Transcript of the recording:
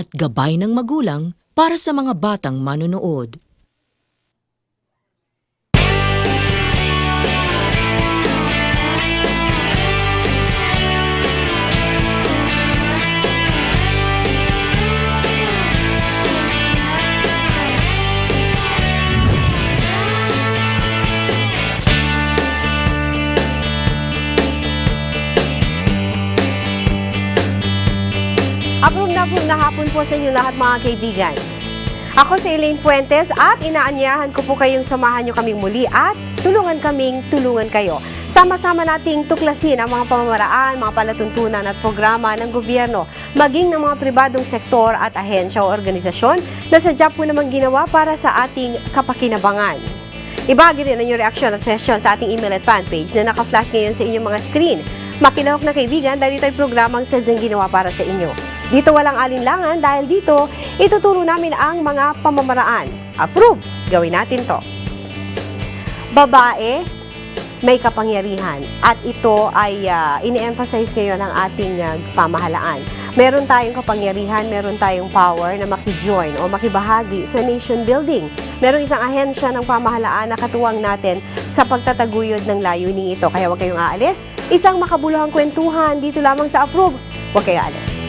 at gabay ng magulang para sa mga batang manonood. Approve na approve na hapon po sa inyo lahat mga kaibigan. Ako si Elaine Fuentes at inaanyahan ko po kayong samahan nyo kaming muli at tulungan kaming tulungan kayo. Sama-sama nating tuklasin ang mga pamamaraan, mga palatuntunan at programa ng gobyerno, maging ng mga pribadong sektor at ahensya o organisasyon na sadya po namang ginawa para sa ating kapakinabangan. Ibagi rin ang inyong reaksyon at session sa ating email at fanpage na naka-flash ngayon sa inyong mga screen. Makilahok na kaibigan dahil ito'y programang sadyang ginawa para sa inyo. Dito walang alinlangan dahil dito ituturo namin ang mga pamamaraan. Approve! Gawin natin to. Babae, may kapangyarihan at ito ay ah, ini-emphasize ngayon ng ating ah, pamahalaan. Meron tayong kapangyarihan, meron tayong power na makijoin o makibahagi sa nation building. Merong isang ahensya ng pamahalaan na katuwang natin sa pagtataguyod ng layuning ito. Kaya huwag kayong aalis. Isang makabuluhang kwentuhan dito lamang sa Approve. Huwag kayo aalis.